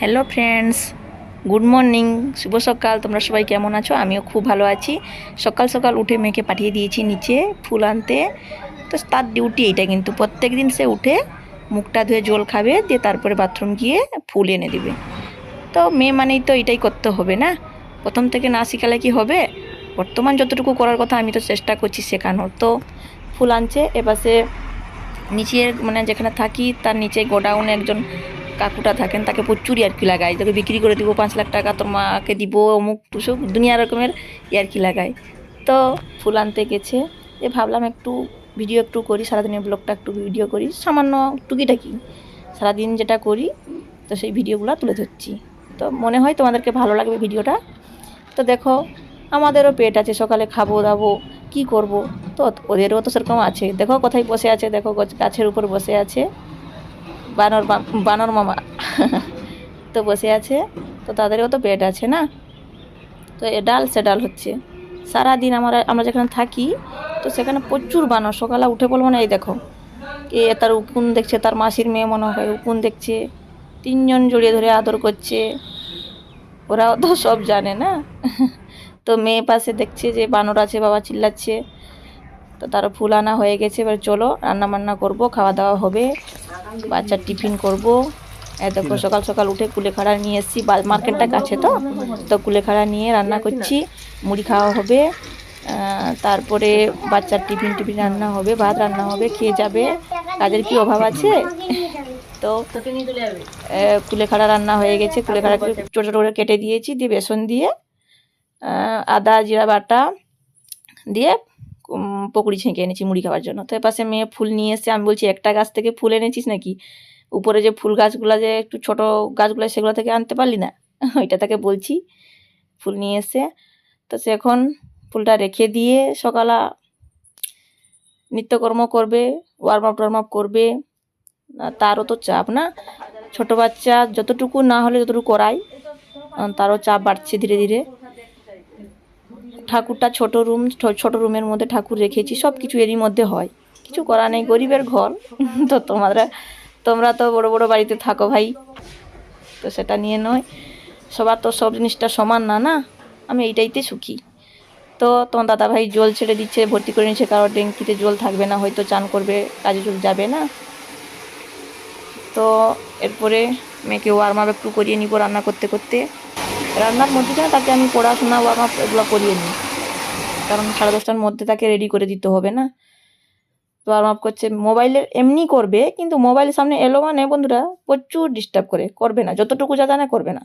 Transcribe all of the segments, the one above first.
Hello friends good morning শুভ সকাল। তোমরা সবাই কেমন আছো? আমিও খুব ভালো আছি। সকাল সকাল উঠে মেয়েকে পাঠিয়ে দিয়েছি নিচে ফুল আনতে। তো তার ডিউটি এইটা কিন্তু। প্রত্যেক দিন সে উঠে মুখটা ধুয়ে জল খাবে, দিয়ে তারপরে বাথরুম গিয়ে ফুল এনে দেবে। তো মেয়ে মানেই তো এটাই করতে হবে না? প্রথম থেকে না শিখালে কি হবে? বর্তমান যতটুকু করার কথা আমি তো চেষ্টা করছি শেখানোর। তো ফুল আনছে, এপাশে নিচের মানে যেখানে থাকি, তার নিচে গোডাউনে একজন কাকুটা থাকেন, তাকে প্রচুর ইয়ার্কি লাগায় তোকে বিক্রি করে দিব, পাঁচ লাখ টাকা তোর মাকে দিব, অমুক টুসুক, দুনিয়া রকমের ইয়ার্কি লাগায় তো ফুল আনতে গেছে। এ ভাবলাম একটু ভিডিও একটু করি, সারাদিনের ব্লগটা একটু ভিডিও করি। সামান্য টুকিটাকি। সারাদিন যেটা করি, তো সেই ভিডিওগুলো তুলে ধরছি। তো মনে হয় তোমাদেরকে ভালো লাগবে ভিডিওটা তো দেখো, আমাদেরও পেট আছে, সকালে খাব, দাবো, কি করব? তো ওদেরও তো সেরকম আছে। দেখো কোথায় বসে আছে, দেখো গছ- গাছের উপর বসে আছে। বানর বানর মামা। তো বসে আছে। তো তাদেরও তো বেড আছে না? তো এ ডাল সে ডাল হচ্ছে। সারাদিন আমরা আমরা যেখানে থাকি, তো সেখানে প্রচুর বানর। সকালে উঠে বলব না, এই দেখো। কে তার উকুন দেখছে, তার মাসির মেয়ে মনে হয় উকুন দেখছে। তিনজন জড়িয়ে ধরে আদর করছে। ওরাও তো সব জানে না? তো মেয়ে পাশে দেখছে যে বানর আছে, বাবা চিল্লাচ্ছে। তো তার ফুল আনা হয়ে গেছে এবার চলো রান্না বান্না করব খাওয়া দাওয়া হবে। বাচ্চার টিফিন করব। দেখো সকাল সকাল উঠে কুলেখাড়া নিয়ে এসেছি মার্কেটটা কাছে তো। তো কুলেখাড়া নিয়ে রান্না করছি মুড়ি খাওয়া হবে। তারপরে বাচ্চার টিফিন টিফিন রান্না হবে ভাত রান্না হবে খেয়ে যাবে। কাজের কি অভাব আছে? তো কুলেখাড়া রান্না হয়ে গেছে কুলেখাড়াকে ছোটো ছোটো করে কেটে দিয়েছি দিয়ে বেসন দিয়ে আদা জিরা বাটা দিয়ে পকোড়ি ছেঁকে এনেছি মুড়ি খাওয়ার জন্য। তো এপাশে মেয়ে ফুল নিয়ে এসে আমি বলছি, একটা গাছ থেকে ফুল এনেছিস নাকি? উপরে যে ফুল গাছগুলো যে একটু ছোট গাছগুলো, সেগুলো থেকে আনতে পারলি না? ওইটা তাকে বলছি। ফুল নিয়ে এসে তো সে এখন ফুলটা রেখে দিয়ে সকালা নিত্যকর্ম করবে ওয়ার্ম আপ টার্ম আপ করবে তারও তো চাপ না। ছোট বাচ্চা যতটুকু না হলে যতটুকু করাই তারও চাপ বাড়ছে ধীরে ধীরে। ঠাকুরটা ছোট রুম ছোট রুমের মধ্যে ঠাকুর রেখেছি সব কিছু এরই মধ্যে হয়। কিছু করা নেই, গরিবের ঘর। তো তোমরা তোমরা তো বড় বড় বাড়িতে থাকো ভাই। তো সেটা নিয়ে নয়। সবার তো সব জিনিসটা সমান না না? আমি এইটাইতে সুখী। তো তোমার দাদা ভাই জল ছেড়ে দিচ্ছে, ভর্তি করে নিচ্ছে কারোর ট্যাঙ্কিতে জল থাকবে না, হয়তো চান করবে, কাজে জল যাবে না। তো এরপরে মেয়েকে ওয়ার্ম আপ একটু করিয়ে নিব রান্না করতে করতে। রান্নার মধ্যে যেন তাকে আমি পড়াশোনা ওয়ার্ম আপ এগুলো করিয়ে নিই। কারণ সাড়ে দশটার মধ্যে তাকে রেডি করে দিতে হবে না। তো ওয়ার্ম আপ করছে মোবাইলের এমনি করবে, কিন্তু মোবাইলের সামনে এলো মানে বন্ধুরা প্রচুর ডিস্টার্ব করে, করবে না, যতটুকু যা জানে করবে না।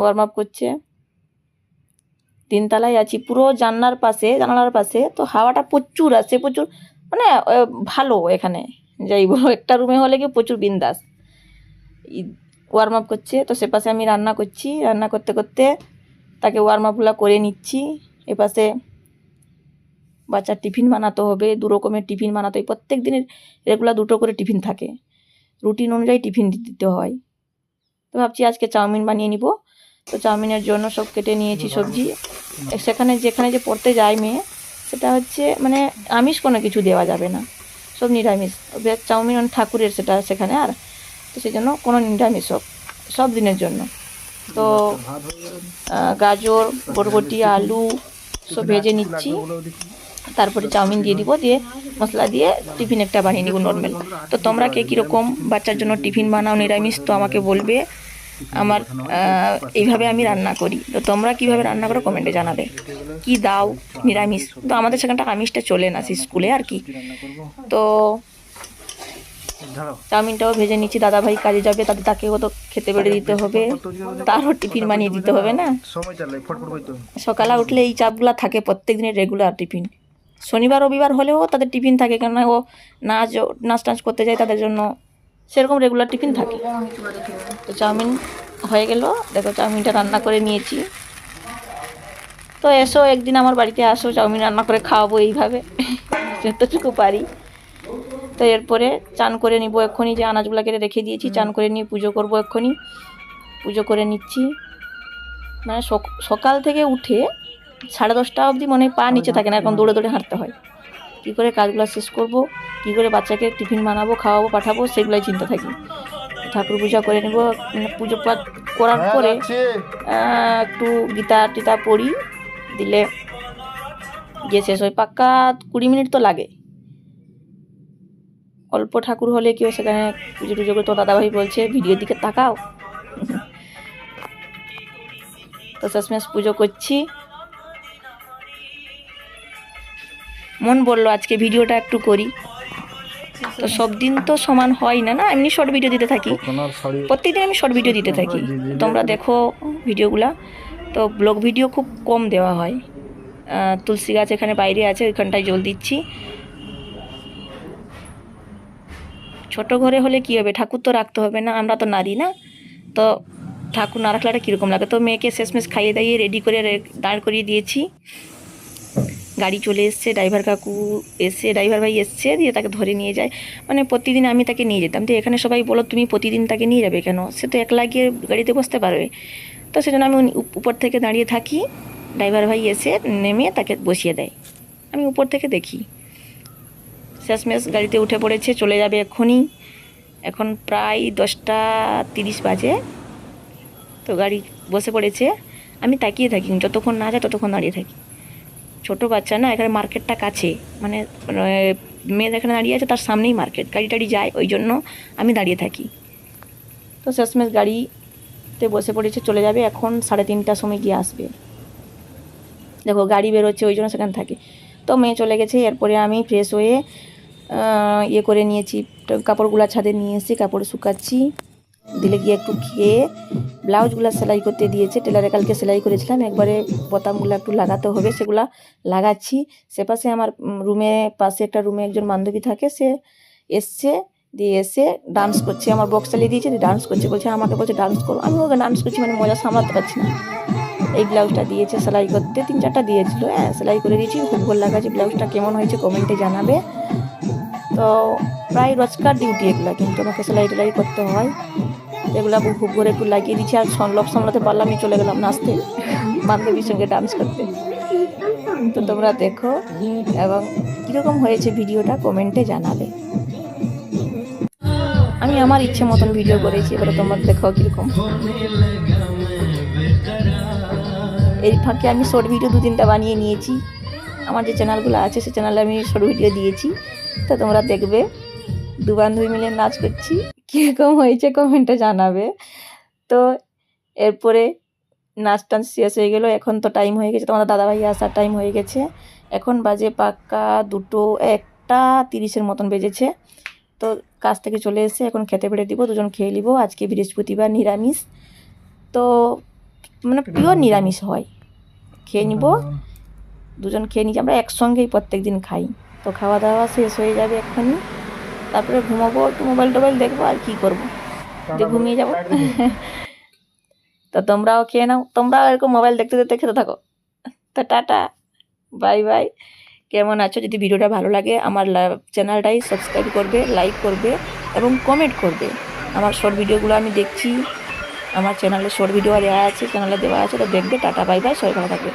ওয়ার্ম আপ করছে, তিনতলায় আছি, পুরো জানলার পাশে, জানালার পাশে, তো হাওয়াটা প্রচুর আছে প্রচুর মানে ভালো এখানে, যাই একটা রুমে হলে কি প্রচুর বিন্দাস। ওয়ার্ম আপ করছে। তো সে পাশে আমি রান্না করছি। রান্না করতে করতে তাকে ওয়ার্ম আপগুলো করে নিচ্ছি। এপাশে বাচ্চার টিফিন বানাতে হবে। দু রকমের টিফিন বানাতে হয়। প্রত্যেক দিনের রেগুলার দুটো করে টিফিন থাকে। রুটিন অনুযায়ী টিফিন দিতে হয়। তো ভাবছি আজকে চাউমিন বানিয়ে নিব। তো চাউমিনের জন্য সব কেটে নিয়েছি সবজি। সেখানে যেখানে যে পড়তে যায় মেয়ে, সেটা হচ্ছে মানে আমিষ কোনো কিছু দেওয়া যাবে না। সব নিরামিষ। চাউমিন ঠাকুরের সেটা সেখানে। আর তো সেই জন্য কোনো নিরামিষ হোক সব দিনের জন্য। তো গাজর, বরবটি, আলু সব ভেজে নিচ্ছি। তারপরে চাউমিন দিয়ে দিব, দিয়ে মশলা দিয়ে টিফিন একটা বানিয়ে নিব নর্মাল তো তোমরা কে কীরকম বাচ্চার জন্য টিফিন বানাও নিরামিষ, তো আমাকে বলবে। আমার এইভাবে আমি রান্না করি। তো তোমরা কীভাবে রান্না করো কমেন্টে জানাবে। কি দাও নিরামিষ? তো আমাদের সেখানটা আমিষটা চলে না, সেই স্কুলে আর কি। তো চাউমিনটাও ভেজে নিচ্ছি দাদা ভাই কাজে যাবে তাদের তাকেও তো খেতে বেড়ে দিতে হবে। তারও টিফিন বানিয়ে দিতে হবে না? সকালে উঠলে এই চাপগুলো থাকে প্রত্যেক দিনের রেগুলার টিফিন। শনিবার রবিবার হলেও তাদের টিফিন থাকে কেননা ও নাচ নাচ টাচ করতে যায় তাদের জন্য সেরকম রেগুলার টিফিন থাকে। তো চাউমিন হয়ে গেল দেখো চাউমিনটা রান্না করে নিয়েছি। তো এসো একদিন আমার বাড়িতে আসো চাউমিন রান্না করে খাওয়াবো এইভাবে। যতটুকু পারি। তো এরপরে চান করে নিব এক্ষুনি যে আনাজগুলো কেটে রেখে দিয়েছি চান করে নিয়ে পুজো করব এক্ষুনি। পুজো করে নিচ্ছি। মানে সক- সকাল থেকে উঠে সাড়ে দশটা অবধি মনে হয় পা নিচে থাকে না এখন দৌড়ে দৌড়ে হাঁটতে হয়। কী করে কাজগুলো শেষ করব কী করে বাচ্চাকে টিফিন বানাবো খাওয়াবো পাঠাবো সেগুলোই চিন্তা থাকি। ঠাকুর পূজা করে নেব মানে পুজো পাঠ করার হ্যাঁ, পরে একটু গীতা টিতা পড়ি দিলে গিয়ে শেষ হয়। পাক্কা কুড়ি মিনিট তো লাগে। অল্প ঠাকুর হলে কেউ সেখানে পুজো টুজো করে? তো দাদাভাই বলছে ভিডিওর দিকে তাকাও। তো শেষমেশ পুজো করছি। মন বলল আজকে ভিডিওটা একটু করি। তো সব দিন তো সমান হয় না না? এমনি শর্ট ভিডিও দিতে থাকি। ওনার শাড়ি প্রত্যেকদিন আমি শর্ট ভিডিও দিতে থাকি। তোমরা দেখো ভিডিওগুলা। তো ব্লগ ভিডিও খুব কম দেওয়া হয়। তুলসী গাছ এখানে বাইরে আছে ওইখানটায় জল দিচ্ছি। ছোট ঘরে হলে কি হবে? ঠাকুর তো রাখতে হবে না, আমরা তো নারী না। তো ঠাকুর না রাখলে কীরকম লাগে? তো মেয়েকে শেষমেশ খাইয়ে দাইয়ে রেডি করে দাঁড় করিয়ে দিয়েছি। গাড়ি চলে এসছে ড্রাইভার কাকু এসছে ড্রাইভার ভাই এসছে, দিয়ে তাকে ধরে নিয়ে যায়। মানে প্রতিদিন আমি তাকে নিয়ে যেতাম। তো এখানে সবাই বলো, তুমি প্রতিদিন তাকে নিয়ে যাবে কেন? সে তো একলা গিয়ে গাড়িতে বসতে পারবে। তো সেজন্য আমি উপর থেকে দাঁড়িয়ে থাকি। ড্রাইভার ভাই এসে নেমে তাকে বসিয়ে দেয়। আমি উপর থেকে দেখি। শেষমেশ গাড়িতে উঠে পড়েছে, চলে যাবে এক্ষুনি। এখন প্রায় দশটা তিরিশ বাজে। তো গাড়ি বসে পড়েছে। আমি তাকিয়ে থাকি, যতক্ষণ না যায় ততক্ষণ দাঁড়িয়ে থাকি। ছোট বাচ্চা না, এখানে মার্কেটটা কাছে। মানে মেয়ে এখানে দাঁড়িয়ে আছে তার সামনেই মার্কেট। গাড়ি টাড়ি যায়, ওই জন্য আমি দাঁড়িয়ে থাকি। তো শেষমেশ গাড়িতে বসে পড়েছে, চলে যাবে। এখন সাড়ে তিনটার সময় গিয়ে আসবে। দেখো, গাড়ি বেরোচ্ছে, ওই জন্য সেখানে থাকে। তো মেয়ে চলে গেছে, এরপরে আমি ফ্রেশ হয়ে ইয়ে করে নিয়েছি, কাপড়গুলো ছাদে নিয়ে এসে কাপড় শুকাচ্ছি। দিলে গিয়ে একটু খেয়ে, ব্লাউজগুলো সেলাই করতে দিয়েছে, টেলারে কালকে সেলাই করেছিলাম, একবারে বোতামগুলো একটু লাগাতে হবে, সেগুলা লাগাচ্ছি। সে পাশে আমার রুমে, পাশে একটা রুমে একজন বান্ধবী থাকে, সে এসছে, দিয়ে এসে ডান্স করছে, আমার বক্স চালিয়ে দিয়েছে, দিয়ে ডান্স করছে, বলছে, আমাকে বলছে ডান্স করো। আমি ওকে ডান্স করছি মানে মজা সামলাতে পারছি না। এই ব্লাউজটা দিয়েছে, সেলাই করতে তিন চারটা দিয়েছিল হ্যাঁ সেলাই করে দিয়েছি, খুব ভালো লাগাচ্ছে, ব্লাউজটা কেমন হয়েছে কমেন্টে জানাবে। প্রায় রোজকার ডিউটি এগুলো, কিন্তু আমাকে সেলাই টেলাই করতে হয়। এগুলো খুব করে একটু লাগিয়ে দিচ্ছি আর লোক সামলাতে পারলাম আমি চলে গেলাম নাচতে। বান্ধবীর সঙ্গে ডান্স করতে। তো তোমরা দেখো, এবং কীরকম হয়েছে ভিডিওটা কমেন্টে জানাবে। আমি আমার ইচ্ছে মতন ভিডিও করেছি, এবারে তোমরা দেখো কীরকম। এর ফাঁকে আমি শর্ট ভিডিও দু তিনটা বানিয়ে নিয়েছি। আমার যে চ্যানেলগুলো আছে, সে চ্যানেলে আমি শর্ট ভিডিও দিয়েছি। তো তোমরা দেখবে, দু বান্ধবী মিলে নাচ করছি। কীরকম হয়েছে কমেন্টে জানাবে। তো এরপরে নাচ টাচ শেষ হয়ে গেলো, এখন তো টাইম হয়ে গেছে, তোমাদের দাদাভাই আসার টাইম হয়ে গেছে। এখন বাজে পাক্কা দুটো, একটা তিরিশের মতন বেজেছে। তো কাজ থেকে চলে এসে এখন খেতে পেড়ে দিব, দুজন খেয়ে নিব। আজকে বৃহস্পতিবার নিরামিষ। তো মানে পিওর নিরামিষ হয়। খেয়ে নিব। দুজন খেয়ে নিচ্ছি আমরা একসঙ্গেই প্রত্যেক দিন খাই। তো খাওয়া দাওয়া শেষ হয়ে যাবে এক্ষুনি। তারপরে ঘুমাবো একটু মোবাইল টোবাইল দেখব আর কি করব। যে ঘুমিয়ে যাব। তো তোমরাও খেয়ে নাও। তোমরাও এরকম মোবাইল দেখতে দেখতে খেতে থাকো। তো টাটা। Bye by. কেমন আছো? যদি ভিডিওটা ভালো লাগে আমার চ্যানেলটাই সাবস্ক্রাইব করবে লাইক করবে এবং কমেন্ট করবে। আমার শর্ট ভিডিওগুলো আমি দেখছি। আমার চ্যানেলে শর্ট ভিডিও দেওয়া আছে চ্যানেলে দেওয়া আছে। তো দেখবে। Tata bye bye. সবাই ভালো থাকবে।